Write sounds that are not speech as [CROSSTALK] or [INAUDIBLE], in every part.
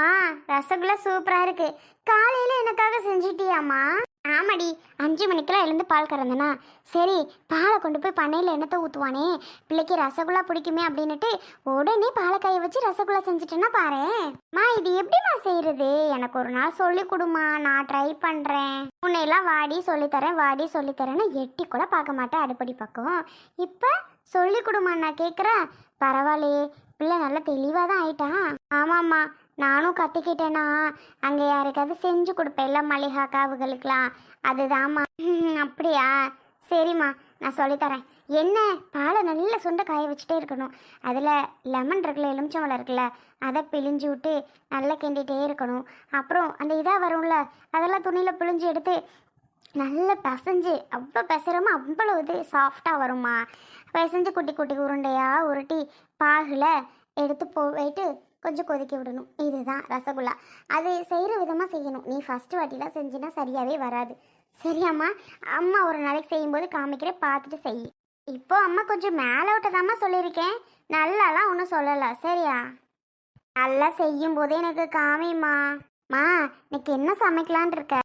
ஆ ரசகுல்லா சூப்பராக இருக்கு. காலையில் எனக்காக செஞ்சிட்டியாம்மா? ஆமாடி அஞ்சு மணிக்கெல்லாம் எழுந்து பால் கறந்தனா. சரி பாலை கொண்டு போய் பண்ணையில் என்னத்தை ஊற்றுவானே பிள்ளைக்கு ரசகுல்லா பிடிக்குமே அப்படின்னுட்டு உடனே பாலை வச்சு ரசகுல்லா செஞ்சுட்டேன்னா பாரு மா இது எப்படிம்மா செய்கிறது எனக்கு ஒரு நாள் சொல்லி கொடுமா நான் ட்ரை பண்ணுறேன் உன்னையெல்லாம் வாடி சொல்லித்தரேன் வாடி சொல்லித்தரேன்னு எட்டி கூட பார்க்க மாட்டேன் அடுப்படி பக்கம். இப்போ சொல்லி கொடுமா நான் கேட்குறேன் பரவாயில்லையே பிள்ளை நல்லா தெளிவாக தான் ஆயிட்டான் ஆமாம்மா நானும் கற்றுக்கிட்டேன்னா அங்கே யாருக்காவது செஞ்சு கொடுப்பேன்ல மளிகா காவுகளுக்கெல்லாம் அதுதாம்மா. [LAUGHS] அப்படியா? சரிம்மா நான் சொல்லித்தரேன். என்ன? பாலை நல்ல சுண்டை காய வச்சுட்டே இருக்கணும். அதில் லெமன் இருக்குல்ல எலுமிச்சம்பழம் இருக்குல்ல அதை பிழிஞ்சு விட்டு நல்லா கிண்டிகிட்டே இருக்கணும். அப்புறம் அந்த இதாக வரும்ல அதெல்லாம் துணியில் பிழிஞ்சு எடுத்து நல்லா பிசைஞ்சு அவ்வளோ பிசைறமோ அவ்வளோ இது சாஃப்டாக வருமா பிசைஞ்சு குட்டி குட்டி உருண்டையாக உருட்டி பாகில் எடுத்து போயிட்டு கொஞ்சம் கொதிக்க விடணும். இதுதான் ரசகுல்லா. அது செய்கிற விதமாக செய்யணும். நீ ஃபஸ்ட்டு வாட்டிலாம் செஞ்சுன்னா சரியாகவே வராது. சரியாம்மா அம்மா ஒரு நாளைக்கு செய்யும்போது காமிக்கிற பார்த்துட்டு செய். இப்போ அம்மா கொஞ்சம் மேலே விட்டதாம்மா சொல்லியிருக்கேன். நல்லாலாம் ஒன்றும் சொல்லலை. சரியா? நல்லா செய்யும் போதே எனக்கு காமிம்மா. மா இன்னைக்கு என்ன சமைக்கலான் இருக்க?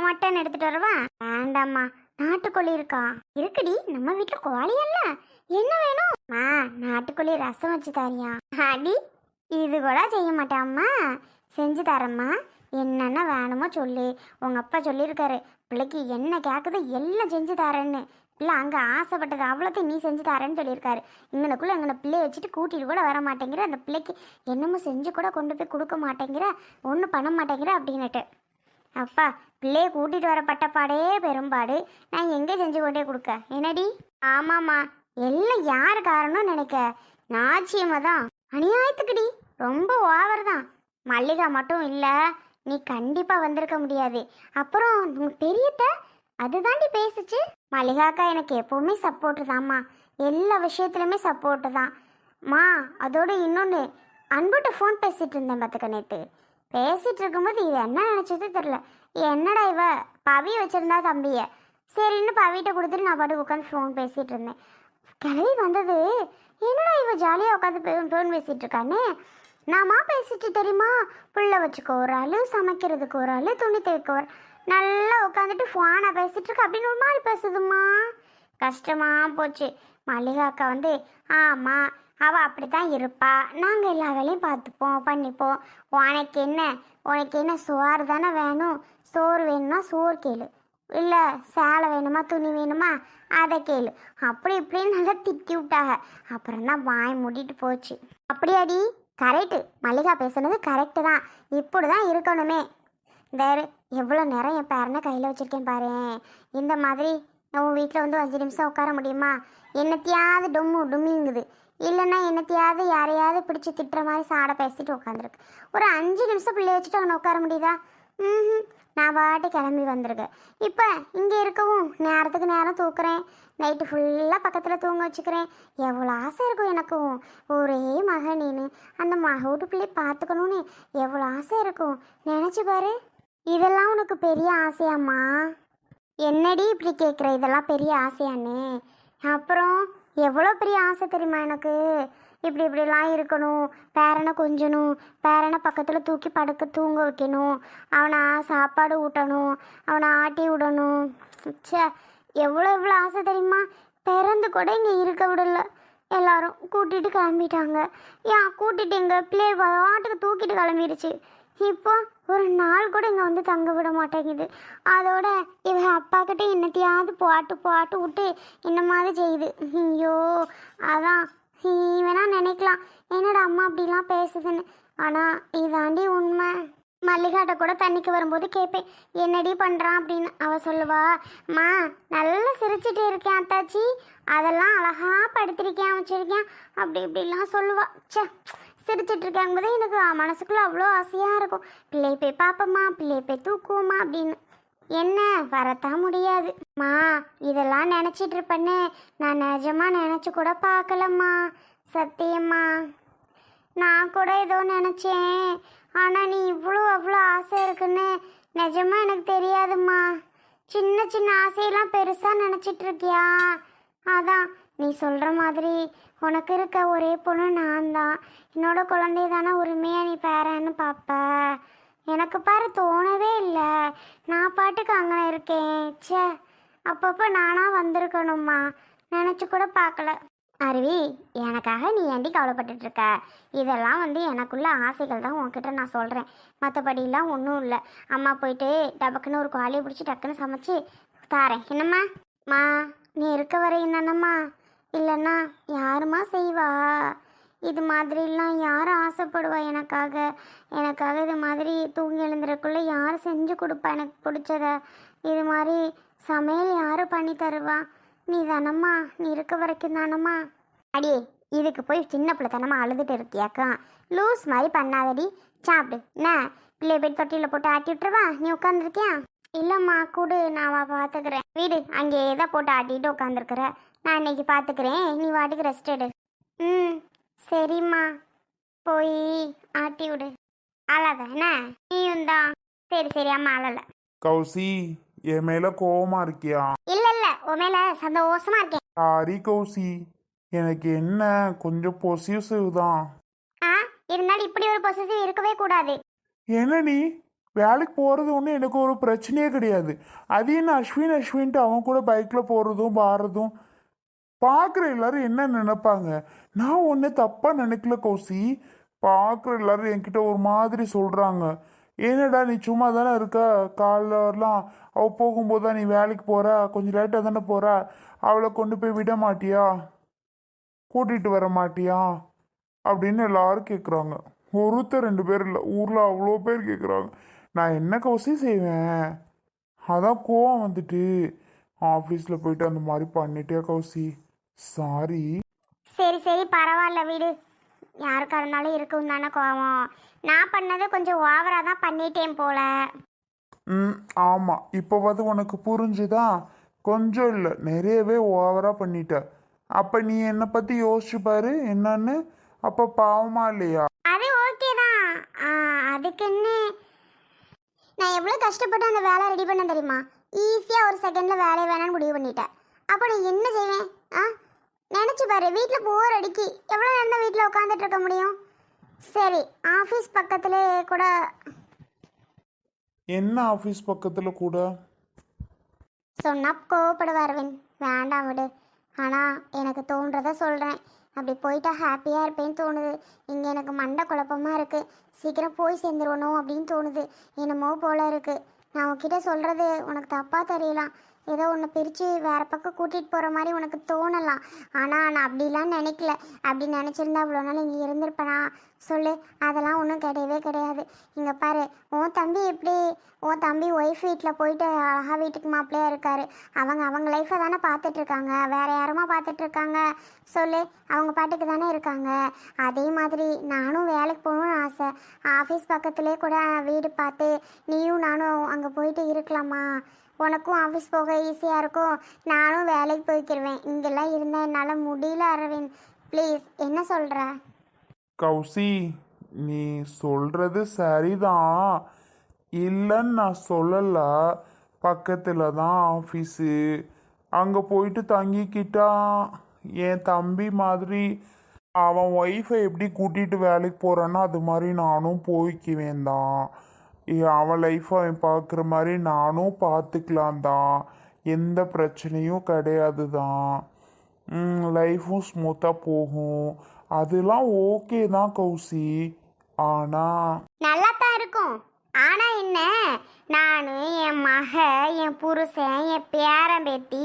மட்டன் எடுத்துகிட்டு வரவா? வேண்டாம்மா. நாட்டுக்கோழி இருக்கா? இருக்குடி. நம்ம வீட்டில் கோழி இல்லை. என்ன வேணும்? மா நாட்டுக்கோழி ரசம் வச்சு தாரியா? அடி இது கூட செய்ய மாட்டாம்மா செஞ்சு தரேம்மா. என்னென்ன வேணுமோ சொல்லு. உங்கள் அப்பா சொல்லியிருக்காரு. பிள்ளைக்கு என்ன கேட்குது எல்லாம் செஞ்சு தரேன்னு. பிள்ளை அங்கே ஆசைப்பட்டது அவ்வளோத்தையும் நீ செஞ்சு தரேன்னு சொல்லியிருக்காரு. இங்கனக்குள்ளே எங்களை பிள்ளைய வச்சுட்டு கூட்டிகிட்டு கூட வர மாட்டேங்கிற. அந்த பிள்ளைக்கு என்னமோ செஞ்சு கூட கொண்டு போய் கொடுக்க மாட்டேங்கிற. ஒன்றும் பண்ண மாட்டேங்கிற அப்படின்னுட்டு. அப்பா பிள்ளைய கூட்டிகிட்டு வர பட்டப்பாடே பெரும்பாடு. நான் எங்கே செஞ்சு கொண்டே கொடுக்க? என்னடி? ஆமாம்மா. எல்லாம் யார் காரணம் நினைக்க? நாச்சியமாக தான். அநியாயத்துக்குடி. ரொம்ப ஓவர் தான் மல்லிகா மட்டும் இல்லை நீ கண்டிப்பாக வந்திருக்க முடியாது. அப்புறம் உன் பெரியத்த? அதுதாண்டி பேசுச்சு. மல்லிகாக்கா எனக்கு எப்போவுமே சப்போர்ட்டு தான்மா எல்லா விஷயத்துலையுமே சப்போர்ட்டு தான். மா அதோடு இன்னொன்று அன்புட்ட ஃபோன் பேசிகிட்டு இருந்தேன் பார்த்துக்க நேற்று பேசிகிட்டு இருக்கும்போது இது என்ன நினச்சது தெரில என்னடா இவ? பவி வச்சுருந்தா தம்பியை. சரின்னு பவிட்ட கொடுத்துட்டு நான் பாட்டு உட்காந்து ஃபோன் பேசிகிட்டு இருந்தேன். கிளவி வந்தது என்னடா இவ ஜாலியாக உட்காந்து ஃபோன் பேசிகிட்டு இருக்கானே நாமா பேசிட்டு தெரியுமா? புள்ள வச்சுக்க ஒரு ஆள் சமைக்கிறதுக்கு ஒரு ஆள் துணி துவைக்க ஒரு நல்லா உட்காந்துட்டு ஃபோனை பேசிகிட்டு இருக்கு. அப்படின்னு ஒரு மாதிரி பேசுதுமா கஷ்டமாக போச்சு. மல்லிகா அக்கா வந்து ஆமாம் அவள் அப்படி தான் இருப்பா. நாங்கள் எல்லா வேலையும் பார்த்துப்போம் பண்ணிப்போம். உனக்கு என்ன? உனக்கு என்ன சோறு தானே வேணும்? சோறு வேணும்னா சோறு கேளு. இல்லை சேலை வேணுமா துணி வேணுமா? அதை கேளு. அப்படி இப்படின்னு நல்லா திட்டி விட்டாங்க. அப்புறம் தான் வாய் மூடிட்டு போச்சு. அப்படியாடி? கரெக்டு மல்லிகா பேசுனது கரெக்டு தான். இப்படி தான் இருக்கணுமே. வேறு எவ்வளோ நேரம் என் பேரனை கையில் வச்சிருக்கேன் பாரு. இந்த மாதிரி உன் வீட்டில் வந்து அஞ்சு நிமிஷம் உட்கார முடியுமா? என்னத்தையாவது டொம்மு டும்மிங்குது. இல்லைன்னா என்னத்தையாவது யாரையாவது பிடிச்சி திட்டுற மாதிரி சாடை பேசிட்டு உட்காந்துருக்கு. ஒரு அஞ்சு நிமிஷம் பிள்ளைய வச்சுட்டு அவனை உட்கார முடியுதா? ம் நான் பாட்டு கிளம்பி வந்திருக்கேன். இப்போ இங்கே இருக்கவும் நேரத்துக்கு நேரம் தூக்குறேன். நைட்டு ஃபுல்லாக பக்கத்தில் தூங்க வச்சுக்கிறேன். எவ்வளோ ஆசை இருக்கும் எனக்கும். ஒரே மக நீனு. அந்த மகோட்டு பிள்ளை பார்த்துக்கணும்னு எவ்வளோ ஆசை இருக்கும். நினச்சி பாரு. இதெல்லாம் உனக்கு பெரிய ஆசையாம்மா. என்னடி இப்படி கேட்குற இதெல்லாம் பெரிய ஆசையானே அப்புறம் எவ்வளோ பெரிய ஆசை தெரியுமா எனக்கு? இப்படி இப்படிலாம் இருக்கணும். பேரனை கொஞ்சணும். பேரனை பக்கத்தில் தூக்கி படுக்க தூங்க வைக்கணும். அவனை சாப்பாடு ஊட்டணும். அவனை ஆட்டி விடணும். ச்சே எவ்வளோ எவ்வளோ ஆசை தெரியுமா? பிறந்து கூட இங்கே இருக்க விடல. எல்லாரும் கூட்டிகிட்டு கிளம்பிட்டாங்க. ஏன் கூட்டிட்டு எங்க பிள்ளை பாட்டுக்கு தூக்கிட்டு கிளம்பிடுச்சு இப்போ ஒரு நாள் கூட இங்கே வந்து தங்க விட மாட்டேங்குது. அதோட இவன் அப்பா கிட்ட என்னத்தையாவது பாட்டு பாட்டு விட்டு என்ன மாதிரி செய்யுது. ஐயோ அதான். நீ வேணா நினைக்கலாம். என்னடா அம்மா அப்படிலாம் பேசுதுன்னு. ஆனால் இதாண்டி உண்மை. மல்லிகாட்ட கூட தண்ணிக்கு வரும்போது கேட்பேன் என்னடி பண்ணுறான் அப்படின்னு அவ சொல்லுவா அம்மா நல்லா சிரிச்சிட்டு இருக்கேன் அத்தாச்சி. அதெல்லாம் அழகா படுத்திருக்கேன் வச்சிருக்கேன் அப்படி இப்படிலாம் சொல்லுவா. ச்சே. சிரிச்சிட்டு இருக்காங்க எனக்கு மனசுக்குள்ள அவ்வளோ ஆசையாக இருக்கும். பிள்ளை போய் பார்ப்போம்மா பிள்ளை போய் தூக்குவோமா அப்படின்னு. என்ன? வரத்தான் முடியாது. மா இதெல்லாம் நினச்சிட்டு இருப்பேன்னு நான் நிஜமாக நினச்சி கூட பார்க்கலம்மா. சத்தியம்மா நான் கூட ஏதோ நினச்சேன். ஆனால் நீ இவ்வளோ அவ்வளோ ஆசை இருக்குன்னு நிஜமாக எனக்கு தெரியாதும்மா. சின்ன சின்ன ஆசையெல்லாம் பெருசாக நினச்சிட்டு இருக்கியா அதான் நீ சொல்கிற மாதிரி உனக்கு இருக்க ஒரே பொண்ணு நான் தான் என்னோட குழந்தை தானே உரிமையாக நீ பேரன்னு பார்ப்ப எனக்கு பாரு தோணவே இல்லை. நான் பாட்டுக்கு அங்கே இருக்கேன். ச்சே அப்பப்போ நானாக வந்திருக்கணும்மா. நினச்சி கூட பார்க்கல அருவி எனக்காக நீ ஏண்டி கவலைப்பட்டுட்டு இருக்க? இதெல்லாம் வந்து எனக்குள்ள ஆசைகள் தான் உன்கிட்ட நான் சொல்கிறேன் மற்றபடிலாம் ஒன்றும் இல்லை. அம்மா போயிட்டு டபக்குன்னு ஒரு குவாலியை பிடிச்சி டக்குன்னு சமைச்சு தாரேன். என்னம்மா? மா நீ இருக்க வரையும் தானம்மா? இல்லைன்னா யாருமா செய்வா? இது மாதிரிலாம் யார் ஆசைப்படுவா எனக்காக? எனக்காக இது மாதிரி தூங்கி எழுந்துறக்குள்ளே யார் செஞ்சு கொடுப்பா எனக்கு பிடிச்சத? இது மாதிரி சமையல் யார் பண்ணி தருவா? நீ தானம்மா நீ இருக்க வரைக்கும் தானம்மா. அடியே இதுக்கு போய் சின்ன பிள்ளைத்தனமா அழுதுட்டு இருக்கியாக்கா? லூஸ் மாதிரி பண்ணாதடி. சாப்பிடு. என்ன? பிள்ளைய போய் தொட்டியில் போட்டு ஆட்டி விட்டுருவா? நீ உட்காந்துருக்கியா இல்லைம்மா கூடு. நான் பார்த்துக்கிறேன் வீடு அங்கேயே தான் போட்டு ஆட்டிட்டு உட்காந்துருக்குற நான் இன்னைக்கு பார்த்துக்கிறேன் நீ வாட்டுக்கு ரெஸ்ட் எடு. ம் சரிம்மா. போய் ஆட்டி விடு. அழாத என்ன? நீயும் தான். சரி சரி அம்மா அழல. கௌசி என் மேல கோவமா இருக்கியா? இல்ல இல்ல உன் மேல சந்தோஷமா இருக்கேன். சாரி கௌசி. எனக்கு என்ன? கொஞ்சம் பொசிசிவ் தான். ஆ இருந்தாலும் இப்படி ஒரு பொசிசிவ் இருக்கவே கூடாது. என்ன நீ? வேலைக்கு போகிறது ஒன்றும் எனக்கு ஒரு பிரச்சனையே கிடையாது. அது என்ன அஸ்வின் அஸ்வின்ட்டு அவன் கூட பைக்கில் போகிறதும் பாடுறதும் பார்க்குற எல்லாரும் என்ன நினைப்பாங்க? நான் ஒன்று தப்பாக நினைக்கல கௌசி. பார்க்குற எல்லாரும் என்கிட்ட ஒரு மாதிரி சொல்கிறாங்க ஏன்னடா நீ சும்மா தானே இருக்க? காலைலலாம் அவள் போகும்போது தான் நீ வேலைக்கு போகிற கொஞ்சம் லேட்டாக தானே போகிற அவளை கொண்டு போய் விட மாட்டியா? கூட்டிகிட்டு வர மாட்டியா? அப்படின்னு எல்லாரும் கேட்குறாங்க ஒருத்தர் ரெண்டு பேர் இல்லை. ஊரில் அவ்வளோ பேர் கேட்குறாங்க நான் என்ன கௌசி செய்வேன்? அதான் கோவம் வந்துட்டு. ஆஃபீஸில் போயிட்டு அந்த மாதிரி பண்ணிட்டே கௌசி? சாரி சரி சரி பரவாயில்ல வீடு. யாருக்கா இருந்தாலும் இருக்கும் தானே கோவம். நான் பண்ணது கொஞ்சம் ஓவராக தான் பண்ணிட்டேன் போல. ம் ஆமாம் இப்போ வந்து உனக்கு புரிஞ்சுதா? கொஞ்சம் இல்லை. நிறையவே ஓவராக பண்ணிட்ட. அப்போ நீ என்னை பற்றி யோசிச்சு பாரு. என்னன்னு? அப்போ பாவமா இல்லையா? அது ஓகே தான். ஆ, அதுக்குன்னு நான் எவ்வளோ கஷ்டப்பட்டு அந்த வேலை ரெடி பண்ண தெரியுமா? ஈஸியாக ஒரு செகண்டில் வேலையை வேணாம்னு முடிவு பண்ணிட்டேன் அப்போ நான் என்ன செய்வேன் ஆ? நினச்சி பாரு வீட்டில் போர் அடிக்கி. எவ்வளோ நேரம் தான் வீட்டில் உட்காந்துட்டு இருக்க முடியும்? சரி ஆஃபீஸ் பக்கத்துலேயே கூட. என்ன ஆஃபீஸ் பக்கத்தில் கூட? சொன்னா கோவப்படுவார் அரவிந்த். வேண்டாம் விடு. ஆனால் எனக்கு தோன்றதை சொல்கிறேன் அப்படி போயிட்டா ஹாப்பியாக இருப்பேன்னு தோணுது. இங்கே எனக்கு மண்டை குழப்பமாக இருக்குது சீக்கிரம் போய் சேர்ந்துருவணும் அப்படின்னு தோணுது. என்னமோ போல இருக்குது நான் உன்கிட்ட சொல்கிறது உனக்கு தப்பாக தெரியலாம். ஏதோ உன்னை பிரித்து வேறு பக்கம் கூட்டிகிட்டு போகிற மாதிரி உனக்கு தோணலாம். ஆனால் நான் அப்படிலாம் நினைக்கல. அப்படி நினச்சிருந்தா அவ்வளோ நாள் இங்கே இருந்திருப்பேனா? சொல்லு. அதெல்லாம் ஒன்றும் கிடையவே கிடையாது. இங்கே பாரு உன் தம்பி எப்படி? உன் தம்பி ஒய்ஃப் வீட்டில் போயிட்டு அழகாக வீட்டுக்கு மாப்பிள்ளையாக இருக்காரு. அவங்க அவங்க லைஃப்பை தானே பார்த்துட்ருக்காங்க. வேறு யாருமா பார்த்துட்டுருக்காங்க சொல்லு. அவங்க பாட்டுக்கு தானே இருக்காங்க. அதே மாதிரி நானும் வேலைக்கு போகணும்னு ஆசை. ஆஃபீஸ் பக்கத்துலேயே கூட வீடு பார்த்து நீயும் நானும் அங்கே போயிட்டு இருக்கலாமா? உனக்கும் ஆஃபீஸ் போக ஈஸியாக இருக்கும். நானும் வேலைக்கு போய்க்கிருவேன். இங்கெல்லாம் இருந்தால் என்னால் முடியல அரவிந்த். ப்ளீஸ் என்ன சொல்கிற கௌசி நீ சொல்கிறது சரிதான். இல்லைன்னு நான் சொல்லலை. பக்கத்தில் தான் ஆஃபீஸு அங்கே போயிட்டு தங்கிக்கிட்டா என் தம்பி மாதிரி அவன் ஒய்ஃபை எப்படி கூட்டிகிட்டு வேலைக்கு போகிறானோ அது மாதிரி நானும் போய்க்குவேன் தான். அவன் லைஃப்பை அவன் பார்க்குற மாதிரி நானும் பார்த்துக்கலாம் தான் எந்த பிரச்சனையும் கிடையாது தான் லைஃப்பும் ஸ்மூத்தாக போகும். அதெல்லாம் ஓகே தான் கௌசி. ஆனால் நல்லா தான் இருக்கும். ஆனா என்ன? நான் என் மக என் புருஷன் என் பேரன் பேத்தி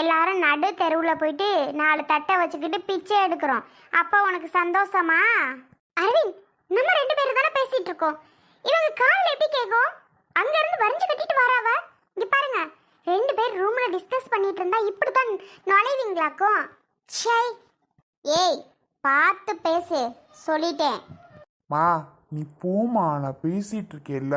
எல்லாரும் நடு தெருவில் போயிட்டு நாலு தட்டை வச்சுக்கிட்டு பிச்சை எடுக்கிறோம். அப்போ உனக்கு சந்தோஷமா? அரவிந்த் நம்ம ரெண்டு பேரும் தானே பேசிட்டு இருக்கோம். இவங்க காலில் எப்படி கேட்கும் அங்க இருந்து வரைஞ்சு கட்டிட்டு வராவ இங்க பாருங்க ரெண்டு பேர் ரூம்ல டிஸ்கஸ் பண்ணிட்டு இருந்தா இப்படி தான் நுழைவீங்களாக்கும். ச்சை. ஏய் பார்த்து பேசு சொல்லிட்டேன். மா நீ போமா நான் பேசிட்டு இருக்கேல்ல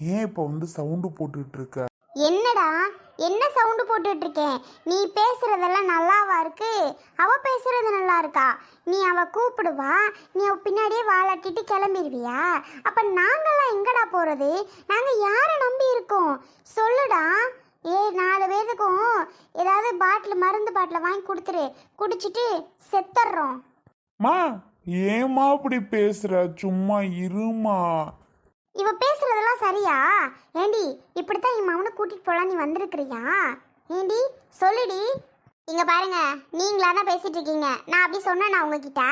ஏன் இப்போ வந்து சவுண்டு போட்டுட்டு இருக்க? என்னடா? என்ன சவுண்டு போட்டுட்டு இருக்கேன் நீ பேசுறதெல்லாம் நல்லாவா இருக்கு? அவ பேசுறது நல்லா இருக்கா நீ அவ கூப்பிடுவா? நீ அவ பின்னாடியே வாழாட்டிட்டு கிளம்பிடுவியா அப்ப நாங்கெல்லாம் எங்கடா போறது? நாங்க யாரை நம்பி இருக்கோம்? சொல்லுடா. ஏ நாலு பேருக்கும் ஏதாவது பாட்டில் மருந்து பாட்டில் வாங்கி கொடுத்துரு. குடிச்சிட்டு செத்துடுறோம். மா ஏமா அப்படி பேசுற? சும்மா இருமா இவ பேசுறதெல்லாம் சரியா? ஏண்டி இப்படித்தான் என் மவனை கூட்டிட்டு போலாம் நீ வந்திருக்கிறியா? ஏண்டி சொல்லுடி. இங்க பாருங்க நீங்களா தான் பேசிட்டு இருக்கீங்க. நான் அப்படி சொன்னேன் உங்ககிட்ட?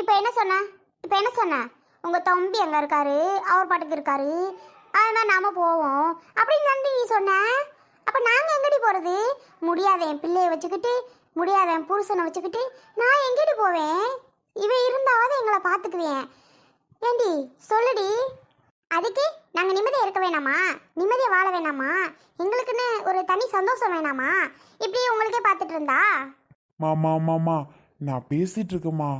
இப்போ என்ன சொன்ன? இப்போ என்ன சொன்னேன் உங்க தம்பி எங்க இருக்காரு அவர் பாட்டுக்கு இருக்காரு. அதனால நாம போவோம். அப்படின்னு நன்றி நீ சொன்ன. அப்ப நாங்க எங்கடி போறது? முடியாத என் பிள்ளைய வச்சுக்கிட்டு முடியாத என் புருஷனை வச்சுக்கிட்டு நான் எங்கடி போவேன்? இவ இருந்தாவது எங்களை பார்த்துக்குவேன். ஏண்டி சொல்லுடி. அதுக்கு நாங்கள் நிம்மதியாக இருக்க வேணாமா? நிம்மதியாக வாழ வேணாமா? எங்களுக்குன்னு ஒரு தனி சந்தோஷம் வேணாமா? இப்படி உங்களுக்கே பார்த்துட்டு இருந்தா? மாமா மாமா நான் பேசிட்டு இருக்கேம்மா.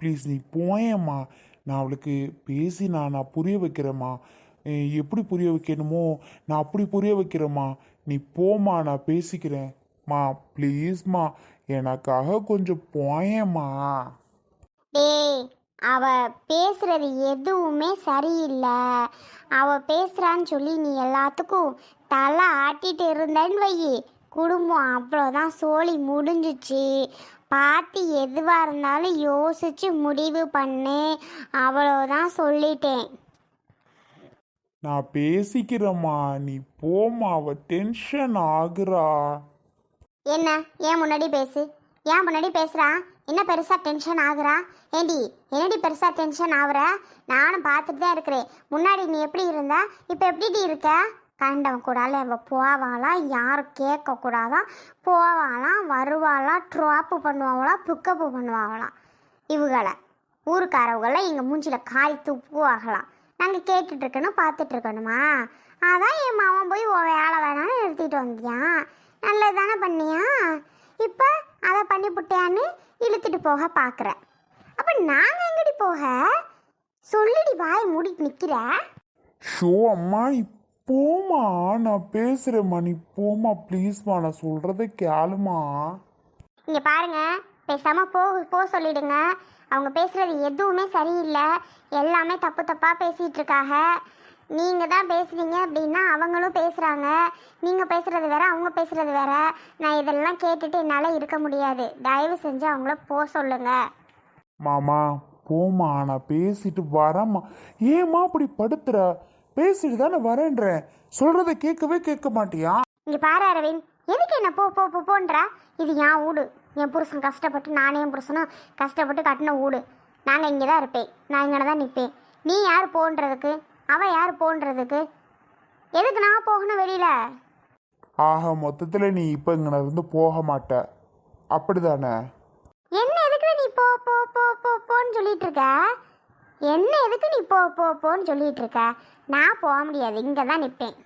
ப்ளீஸ் நீ போயேம்மா. நான் அவளுக்கு பேசி நான் நான் புரிய வைக்கிறேம்மா. எப்படி புரிய வைக்கணுமோ? நான் அப்படி புரிய வைக்கிறேம்மா. நீ போம்மா நான் பேசிக்கிறேன். மா ப்ளீஸ்மா எனக்காக கொஞ்சம் போயேம்மா. டேய் அவ பேசுறது எதுவுமே சரியில்லை. அவ பேசுறான்னு சொல்லி நீ எல்லாத்துக்கும் தலை ஆட்டிட்டு இருந்தேன்னு வையி. குடும்பம் அவ்வளோதான் சோழி முடிஞ்சிச்சு. பார்த்து எதுவாக இருந்தாலும் யோசிச்சு முடிவு பண்ணு. அவ்வளோதான் சொல்லிட்டேன். நான் பேசிக்கிறேம்மா. நீ போம்மா. அவ டென்ஷன் ஆகுறா. என்ன? ஏன் முன்னாடி பேசு? ஏன் முன்னாடி பேசுறா? என்ன பெருசாக டென்ஷன் ஆகுறா? ஏண்டி என்னடி பெருசாக டென்ஷன் ஆகுற? நானும் பார்த்துட்டு தான் இருக்கிறேன். முன்னாடி நீ எப்படி இருந்த? இப்போ எப்படிடி இருக்க? கண்டவன் கூடால அவ போவாளாம் யாரும் கேட்கக்கூடாதான் போவாளாம் வருவாளாம் ட்ராப்பு பண்ணுவாங்களாம் புக்கப்பு பண்ணுவாங்களாம் இவுகளை ஊருக்காரவங்களை எங்கள் மூஞ்சியில் காய் துப்புவாகலாம் நாங்கள் கேட்டுட்ருக்கணும் இருக்கணும் அதான் என் மாமன் போய் வேலை வேணாம்னு நிறுத்திட்டு வந்தியான் நல்லது தானே பண்ணியா? இப்போ அதை பண்ணி புட்டியான்னு இழுத்துட்டு போக பார்க்குற அப்போ நாங்கள் எங்கடி போக? சொல்லிடி வாய் மூடிட்டு நிற்கிற ஷோ அம்மா நீ போம்மா நான் பேசுறேம்மா நீ போம்மா ப்ளீஸ்மா நான் சொல்றத கேளுமா. இங்கே பாருங்க. பேசாமல் போ போ சொல்லிடுங்க. அவங்க பேசுகிறது எதுவுமே சரியில்லை. எல்லாமே தப்பு தப்பாக பேசிகிட்டு இருக்காங்க. நீங்கள் தான் பேசுறீங்க அப்படின்னா அவங்களும் பேசுகிறாங்க நீங்கள் பேசுகிறது வேற அவங்க பேசுகிறது வேற. நான் இதெல்லாம் கேட்டுட்டு என்னால் இருக்க முடியாது. தயவு செஞ்சு அவங்கள போ சொல்லுங்க. மாமா போம்மா நான் பேசிட்டு வரேம்மா. ஏம்மா அப்படி படுத்துற? பேசிட்டு தானே வரேன்றேன் சொல்றத கேட்கவே கேட்க மாட்டியா? இங்கே பாரு அரவிந்த் எதுக்கு என்ன போ போ போ போன்ற? இது என் வீடு என் புருஷன் கஷ்டப்பட்டு நானே என் புருஷனும் கஷ்டப்பட்டு கட்டின வீடு நாங்கள் இங்கே தான் இருப்பேன். நான் இங்கே தான் நிற்பேன் நீ யார் போன்றதுக்கு? அவன் யார் போன்றதுக்கு? எதுக்கு நான் போகணும் வெளியில்? ஆக மொத்தத்துல நீ இப்ப இங்க இருந்து போக மாட்ட. அப்படிதானே? என்ன எதுக்கு நீ போ போ போ போ போன்னு சொல்லிட்டு இருக்க என்ன எதுக்கு நீ போ போ போன்னு சொல்லிட்டு இருக்க நான் போக முடியாது இங்கே தான் நிற்பேன்